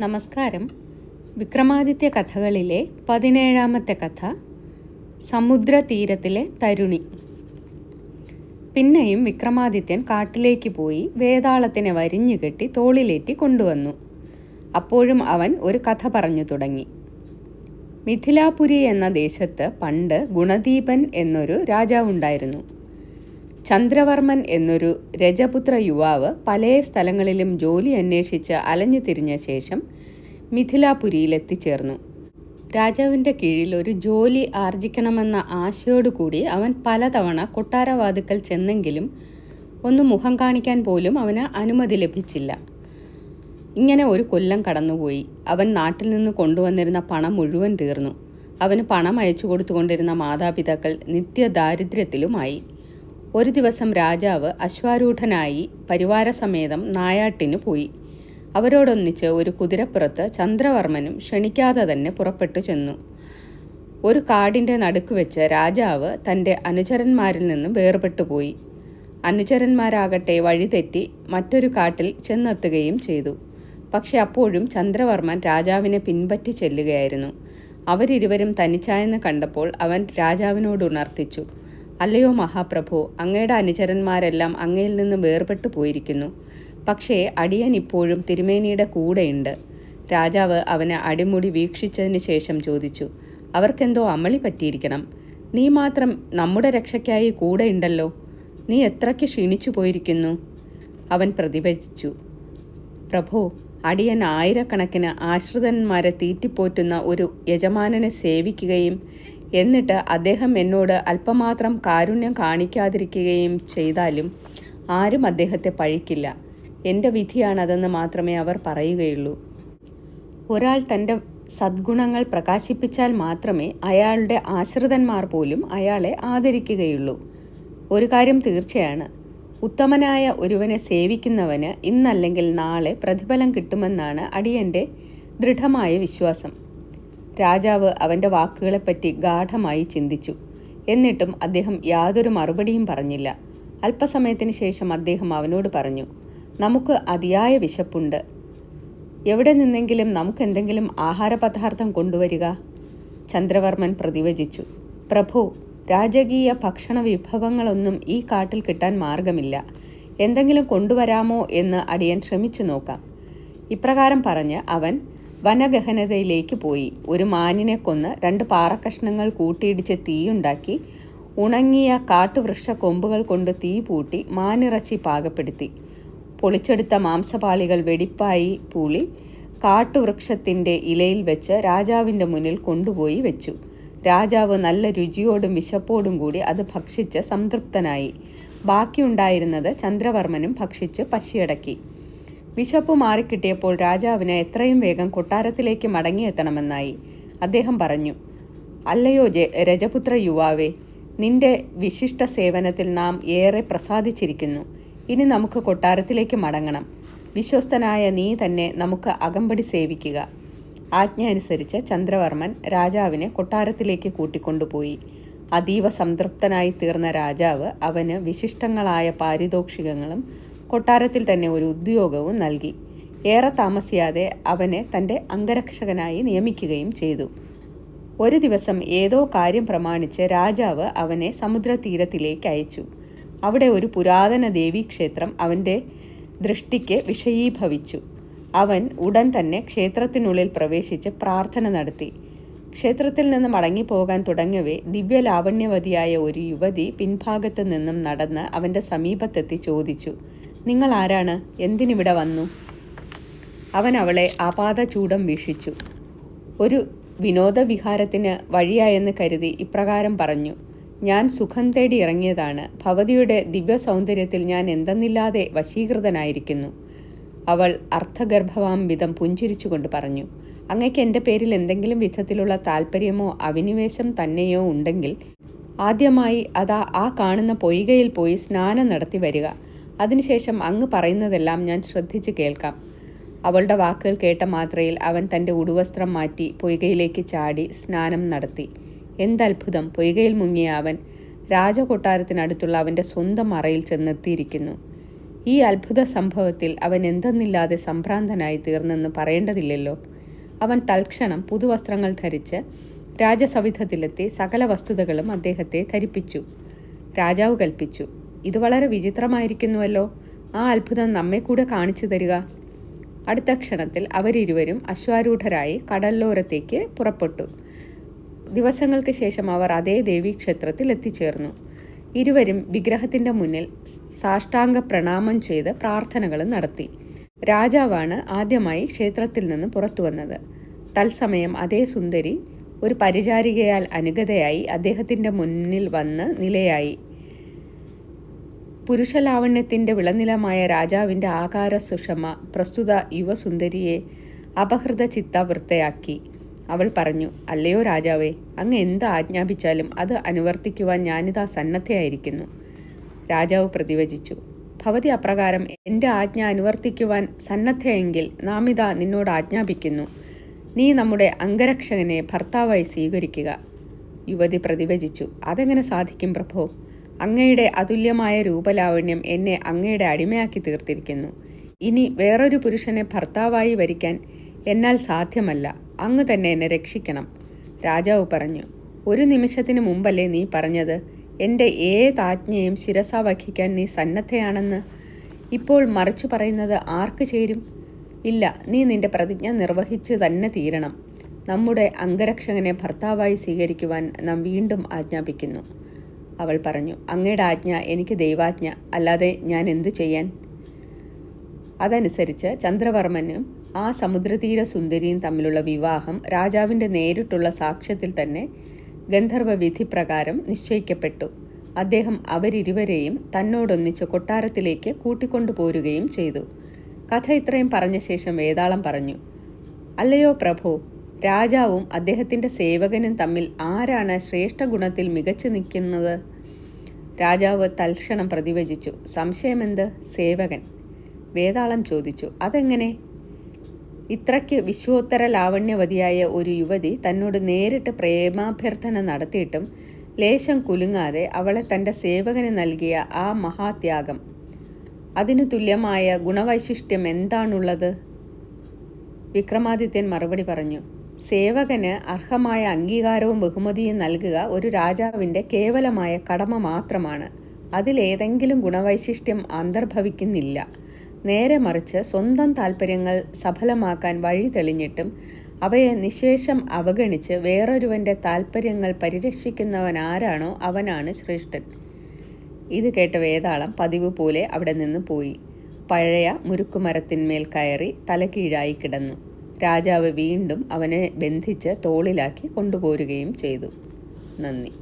നമസ്കാരം. വിക്രമാദിത്യ കഥകളിലെ പതിനേഴാമത്തെ കഥ സമുദ്രതീരത്തിലെ തരുണി. പിന്നെയും വിക്രമാദിത്യൻ കാട്ടിലേക്ക് പോയി വേതാളത്തിനെ വരിഞ്ഞുകെട്ടി തോളിലേറ്റി കൊണ്ടുവന്നു. അപ്പോഴും അവൻ ഒരു കഥ പറഞ്ഞു തുടങ്ങി. മിഥിലാപുരി എന്ന ദേശത്ത് പണ്ട് ഗുണദീപൻ എന്നൊരു രാജാവുണ്ടായിരുന്നു. ചന്ദ്രവർമ്മൻ എന്നൊരു രജപുത്ര യുവാവ് പല സ്ഥലങ്ങളിലും ജോലി അന്വേഷിച്ച് അലഞ്ഞു തിരിഞ്ഞ ശേഷം മിഥിലാപുരിയിലെത്തിച്ചേർന്നു. രാജാവിന്റെ കീഴിൽ ഒരു ജോലി ആർജിക്കണമെന്ന ആശയോടുകൂടി അവൻ പലതവണ കൊട്ടാരവാതുക്കൽ ചെന്നെങ്കിലും ഒന്ന് മുഖം കാണിക്കാൻ പോലും അവന് അനുമതി ലഭിച്ചില്ല. ഇങ്ങനെ ഒരു കൊല്ലം കടന്നുപോയി. അവൻ നാട്ടിൽ നിന്ന് കൊണ്ടുവന്നിരുന്ന പണം മുഴുവൻ തീർന്നു. അവന് പണം അയച്ചു കൊടുത്തുകൊണ്ടിരുന്ന മാതാപിതാക്കൾ നിത്യദാരിദ്ര്യത്തിലുമായി. ഒരു ദിവസം രാജാവ് അശ്വാരൂഢനായി പരിവാരസമേതം നായാട്ടിനു പോയി. അവരോടൊന്നിച്ച് ഒരു കുതിരപ്പുറത്ത് ചന്ദ്രവർമ്മനും ക്ഷണിക്കാതെ തന്നെ പുറപ്പെട്ടു ചെന്നു. ഒരു കാടിന്റെ നടുക്ക് വെച്ച് രാജാവ് തന്റെ അനുചരന്മാരിൽ നിന്ന് വേർപെട്ടു പോയി. അനുചരന്മാരാകട്ടെ വഴിതെറ്റി മറ്റൊരു കാട്ടിൽ ചെന്നെത്തുകയും ചെയ്തു. പക്ഷെ അപ്പോഴും ചന്ദ്രവർമ്മൻ രാജാവിനെ പിൻപറ്റി ചെല്ലുകയായിരുന്നു. അവരിരുവരും തനിച്ചായെന്ന് കണ്ടപ്പോൾ അവൻ രാജാവിനോട് ഉണർത്തിച്ചു. അല്ലയോ മഹാപ്രഭു അങ്ങയുടെ അനുചരന്മാരെല്ലാം അങ്ങയിൽ നിന്ന് വേർപെട്ടു പോയിരിക്കുന്നു. പക്ഷേ അടിയൻ ഇപ്പോഴും തിരുമേനിയുടെ കൂടെയുണ്ട്. രാജാവ് അവനെ അടിമുടി വീക്ഷിച്ചതിന് ശേഷം ചോദിച്ചു അവർക്കെന്തോ അമളി പറ്റിയിരിക്കണം. നീ മാത്രം നമ്മുടെ രക്ഷയ്ക്കായി കൂടെയുണ്ടല്ലോ നീ എത്രയ്ക്ക് ക്ഷീണിച്ചു പോയിരിക്കുന്നു? അവൻ പ്രതിഭജിച്ചു പ്രഭോ അടിയൻ ആയിരക്കണക്കിന് ആശ്രിതന്മാരെ തീറ്റിപ്പോറ്റുന്ന ഒരു യജമാനനെ സേവിക്കുകയും എന്നിട്ട് അദ്ദേഹം എന്നോട് അല്പമാത്രം കാരുണ്യം കാണിക്കാതിരിക്കുകയും ചെയ്താലും ആരും അദ്ദേഹത്തെ പഴിക്കില്ല. എന്റെ വിധിയാണതെന്ന് മാത്രമേ അവർ പറയുകയുള്ളൂ. ഒരാൾ തന്റെ സദ്ഗുണങ്ങൾ പ്രകാശിപ്പിച്ചാൽ മാത്രമേ അയാളുടെ ആശ്രിതന്മാർ പോലും അയാളെ ആദരിക്കുകയുള്ളൂ. ഒരു കാര്യം തീർച്ചയാണ്. ഉത്തമനായ ഒരുവനെ സേവിക്കുന്നവന് ഇന്നല്ലെങ്കിൽ നാളെ പ്രതിഫലം കിട്ടുമെന്നാണ് അടിയന്റെ ദൃഢമായ വിശ്വാസം. രാജാവ് അവന്റെ വാക്കുകളെപ്പറ്റി ഗാഠമായി ചിന്തിച്ചു. എന്നിട്ടും അദ്ദേഹം യാതൊരു മറുപടിയും പറഞ്ഞില്ല. അല്പസമയത്തിന് ശേഷം അദ്ദേഹം അവനോട് പറഞ്ഞു നമുക്ക് അതിയായ വിശപ്പുണ്ട്. എവിടെ നിന്നെങ്കിലും നമുക്കെന്തെങ്കിലും ആഹാരപദാർത്ഥം കൊണ്ടുവരിക ചന്ദ്രവർമ്മൻ പ്രതിവചിച്ചു പ്രഭു രാജകീയ ഭക്ഷണ വിഭവങ്ങളൊന്നും ഈ കാട്ടിൽ കിട്ടാൻ മാർഗമില്ല. എന്തെങ്കിലും കൊണ്ടുവരാമോ എന്ന് അടിയൻ ശ്രമിച്ചു നോക്കാം ഇപ്രകാരം പറഞ്ഞ് അവൻ വനഗഹനതയിലേക്ക് പോയി. ഒരു മാനിനെ കൊന്ന് രണ്ട് പാറക്കഷ്ണങ്ങൾ കൂട്ടിയിടിച്ച് തീയുണ്ടാക്കി ഉണങ്ങിയ കാട്ടുവൃക്ഷ കൊമ്പുകൾ കൊണ്ട് തീ പൂട്ടി മാനിറച്ചി പാകപ്പെടുത്തി. പൊളിച്ചെടുത്ത മാംസപാളികൾ വെടിപ്പായി പൂളി കാട്ടുവൃക്ഷത്തിന്റെ ഇലയിൽ വെച്ച് രാജാവിന്റെ മുന്നിൽ കൊണ്ടുപോയി വെച്ചു. രാജാവ് നല്ല രുചിയോടും വിശപ്പോടും കൂടി അത് ഭക്ഷിച്ച് സംതൃപ്തനായി. ബാക്കിയുണ്ടായിരുന്നത് ചന്ദ്രവർമ്മനും ഭക്ഷിച്ച് പശിയടക്കി. വിശപ്പ് മാറിക്കിട്ടിയപ്പോൾ രാജാവിന് എത്രയും വേഗം കൊട്ടാരത്തിലേക്ക് മടങ്ങിയെത്തണമെന്നായി അദ്ദേഹം പറഞ്ഞു. അല്ലയോ രജപുത്ര യുവാവേ നിന്റെ വിശിഷ്ട സേവനത്തിൽ നാം ഏറെ പ്രസാദിച്ചിരിക്കുന്നു. ഇനി നമുക്ക് കൊട്ടാരത്തിലേക്ക് മടങ്ങണം. വിശ്വസ്തനായ നീ തന്നെ നമുക്ക് അകമ്പടി സേവിക്കുക. ആജ്ഞ അനുസരിച്ച് ചന്ദ്രവർമ്മൻ രാജാവിനെ കൊട്ടാരത്തിലേക്ക് കൂട്ടിക്കൊണ്ടുപോയി. അതീവ സംതൃപ്തനായി തീർന്ന രാജാവ് അവന് വിശിഷ്ടങ്ങളായ പാരിതോഷികങ്ങളും കൊട്ടാരത്തിൽ തന്നെ ഒരു ഉദ്യോഗവും നൽകി. ഏറെ താമസിയാതെ അവനെ തന്റെ അംഗരക്ഷകനായി നിയമിക്കുകയും ചെയ്തു. ഒരു ദിവസം ഏതോ കാര്യം പ്രമാണിച്ച് രാജാവ് അവനെ സമുദ്രതീരത്തിലേക്ക് അയച്ചു. അവിടെ ഒരു പുരാതന ദേവീക്ഷേത്രം അവന്റെ ദൃഷ്ടിക്ക് വിഷയീഭവിച്ചു. അവൻ ഉടൻ തന്നെ ക്ഷേത്രത്തിനുള്ളിൽ പ്രവേശിച്ച് പ്രാർത്ഥന നടത്തി. ക്ഷേത്രത്തിൽ നിന്ന് മടങ്ങിപ്പോകാൻ തുടങ്ങവേ ദിവ്യലാവണ്യവതിയായ ഒരു യുവതി പിൻഭാഗത്ത് നിന്നും നടന്ന് അവന്റെ സമീപത്തെത്തി ചോദിച്ചു. നിങ്ങൾ ആരാണ് എന്തിനിവിടെ വന്നു? അവൻ അവളെ ആപാത ചൂടം വീക്ഷിച്ചു. ഒരു വിനോദവിഹാരത്തിന് വഴിയായെന്ന് കരുതി ഇപ്രകാരം പറഞ്ഞു ഞാൻ സുഖം തേടി ഇറങ്ങിയതാണ്. ഭവതിയുടെ ദിവ്യ സൗന്ദര്യത്തിൽ ഞാൻ എന്തെന്നില്ലാതെ വശീകൃതനായിരിക്കുന്നു. അവൾ അർത്ഥഗർഭവാം വിധം പുഞ്ചിരിച്ചുകൊണ്ട് പറഞ്ഞു അങ്ങയ്ക്ക് എന്റെ പേരിൽ എന്തെങ്കിലും വിധത്തിലുള്ള താല്പര്യമോ അവിനിവേശം തന്നെയോ ഉണ്ടെങ്കിൽ ആദ്യമായി അതാ ആ കാണുന്ന പൊയ്കയിൽ പോയി സ്നാനം നടത്തി വരിക. അതിനുശേഷം അങ്ങ് പറയുന്നതെല്ലാം ഞാൻ ശ്രദ്ധിച്ച് കേൾക്കാം. അവളുടെ വാക്കുകൾ കേട്ട മാത്രയിൽ അവൻ തന്റെ ഉടുവസ്ത്രം മാറ്റി പൊയ്കയിലേക്ക് ചാടി സ്നാനം നടത്തി. എന്തത്ഭുതം പൊയ്കയിൽ മുങ്ങിയ അവൻ രാജകൊട്ടാരത്തിനടുത്തുള്ള അവന്റെ സ്വന്തം അറയിൽ ചെന്നെത്തിയിരിക്കുന്നു. ഈ അത്ഭുത സംഭവത്തിൽ അവൻ എന്തെന്നില്ലാതെ സംഭ്രാന്തനായി തീർന്നെന്ന് പറയേണ്ടതില്ലല്ലോ. അവൻ തൽക്ഷണം പുതുവസ്ത്രങ്ങൾ ധരിച്ച് രാജസവിധത്തിലെത്തി സകല വസ്തുതകളും അദ്ദേഹത്തെ ധരിപ്പിച്ചു. രാജാവ് കൽപ്പിച്ചു. ഇത് വളരെ വിചിത്രമായിരിക്കുന്നുവല്ലോ. ആ അത്ഭുതം നമ്മെ കൂടെ കാണിച്ചു തരിക. അടുത്ത ക്ഷണത്തിൽ അവരിരുവരും അശ്വാരൂഢരായി കടലോരത്തേക്ക് പുറപ്പെട്ടു. ദിവസങ്ങൾക്ക് ശേഷം അവർ അതേ ദേവീക്ഷേത്രത്തിൽ എത്തിച്ചേർന്നു. ഇരുവരും വിഗ്രഹത്തിന്റെ മുന്നിൽ സാഷ്ടാംഗ പ്രണാമം ചെയ്ത് പ്രാർത്ഥനകൾ നടത്തി. രാജാവാണ് ആദ്യമായി ക്ഷേത്രത്തിൽ നിന്ന് പുറത്തു വന്നത്. തത്സമയം അതേ സുന്ദരി ഒരു പരിചാരികയാൽ അനുഗതയായി അദ്ദേഹത്തിന്റെ മുന്നിൽ വന്ന് നിലയായി. പുരുഷലാവണ്യത്തിന്റെ വിളനിലമായ രാജാവിന്റെ ആകാര സുഷമ പ്രസ്തുത യുവസുന്ദരിയെ അപഹൃത ചിത്താവൃത്തയാക്കി അവൾ പറഞ്ഞു അല്ലയോ രാജാവേ അങ്ങ് എന്ത് ആജ്ഞാപിച്ചാലും അത് അനുവർത്തിക്കുവാൻ ഞാനിതാ സന്നദ്ധയായിരിക്കുന്നു. രാജാവ് പ്രതിവചിച്ചു ഭവതി അപ്രകാരം എന്റെ ആജ്ഞ അനുവർത്തിക്കുവാൻ സന്നദ്ധയെങ്കിൽ നാം ഇതാ നിന്നോട് ആജ്ഞാപിക്കുന്നു. നീ നമ്മുടെ അംഗരക്ഷകനെ ഭർത്താവായി സ്വീകരിക്കുക. യുവതി പ്രതിവചിച്ചു അതെങ്ങനെ സാധിക്കും പ്രഭോ? അങ്ങയുടെ അതുല്യമായ രൂപലാവണ്യം എന്നെ അങ്ങയുടെ അടിമയാക്കി തീർത്തിരിക്കുന്നു. ഇനി വേറൊരു പുരുഷനെ ഭർത്താവായി വരിക്കാൻ എന്നാൽ സാധ്യമല്ല. അങ്ങ് തന്നെ എന്നെ രക്ഷിക്കണം. രാജാവ് പറഞ്ഞു ഒരു നിമിഷത്തിന് മുമ്പല്ലേ നീ പറഞ്ഞത്? എന്റെ ഏതാജ്ഞയും ശിരസ വഹിക്കാൻ നീ സന്നദ്ധയാണെന്ന്? ഇപ്പോൾ മറിച്ചു പറയുന്നത് ആർക്ക് ചേരും? ഇല്ല നീ നിന്റെ പ്രതിജ്ഞ നിർവഹിച്ച് തന്നെ തീരണം. നമ്മുടെ അംഗരക്ഷകനെ ഭർത്താവായി സ്വീകരിക്കുവാൻ നാം വീണ്ടും ആജ്ഞാപിക്കുന്നു. അവൾ പറഞ്ഞു അങ്ങയുടെ ആജ്ഞ എനിക്ക് ദൈവാജ്ഞ അല്ലാതെ ഞാൻ എന്തു ചെയ്യാൻ? അതനുസരിച്ച് ചന്ദ്രവർമ്മനും ആ സമുദ്രതീര സുന്ദരിയും തമ്മിലുള്ള വിവാഹം രാജാവിന്റെ നേരിട്ടുള്ള സാക്ഷ്യത്തിൽ തന്നെ ഗന്ധർവ വിധി പ്രകാരം നിശ്ചയിക്കപ്പെട്ടു. അദ്ദേഹം അവരിരുവരെയും തന്നോടൊന്നിച്ച് കൊട്ടാരത്തിലേക്ക് കൂട്ടിക്കൊണ്ടുപോരുകയും ചെയ്തു. കഥ ഇത്രയും പറഞ്ഞ ശേഷം വേതാളം പറഞ്ഞു അല്ലയോ പ്രഭു രാജാവും അദ്ദേഹത്തിന്റെ സേവകനും തമ്മിൽ ആരാണ് ശ്രേഷ്ഠ ഗുണത്തിൽ മികച്ചു നിൽക്കുന്നത്? രാജാവ് തൽക്ഷണം പ്രതിവചിച്ചു. സംശയമെന്ത്? സേവകൻ. വേതാളം ചോദിച്ചു. അതെങ്ങനെ? ഇത്രയ്ക്ക് വിശ്വോത്തര ലാവണ്യവതിയായ ഒരു യുവതി തന്നോട് നേരിട്ട് പ്രേമാഭ്യർത്ഥന നടത്തിയിട്ടും ലേശം കുലുങ്ങാതെ അവളെ തന്റെ സേവകന് നൽകിയ ആ മഹാത്യാഗം. അതിനു തുല്യമായ ഗുണവൈശിഷ്ട്യം എന്താണുള്ളത്? വിക്രമാദിത്യൻ മറുപടി പറഞ്ഞു. സേവകന് അർഹമായ അംഗീകാരവും ബഹുമതിയും നൽകുക ഒരു രാജാവിന്റെ കേവലമായ കടമ മാത്രമാണ്. അതിലേതെങ്കിലും ഗുണവൈശിഷ്ട്യം അന്തർഭവിക്കുന്നില്ല. നേരെ മറിച്ച് സ്വന്തം താല്പര്യങ്ങൾ സഫലമാക്കാൻ വഴി തെളിഞ്ഞിട്ടും അവയെ നിശേഷം അവഗണിച്ച് വേറൊരുവന്റെ താല്പര്യങ്ങൾ പരിരക്ഷിക്കുന്നവൻ ആരാണോ അവനാണ് ശ്രേഷ്ഠൻ. ഇത് കേട്ട വേതാളം പതിവ് പോലെ അവിടെ നിന്ന് പോയി. പഴയ മുരുക്കുമരത്തിന്മേൽ കയറി തലകീഴായി കിടന്നു. രാജാവ് വീണ്ടും അവനെ ബന്ധിച്ച് തോളിലാക്കി കൊണ്ടുപോരുകയും ചെയ്തു. നന്ദി.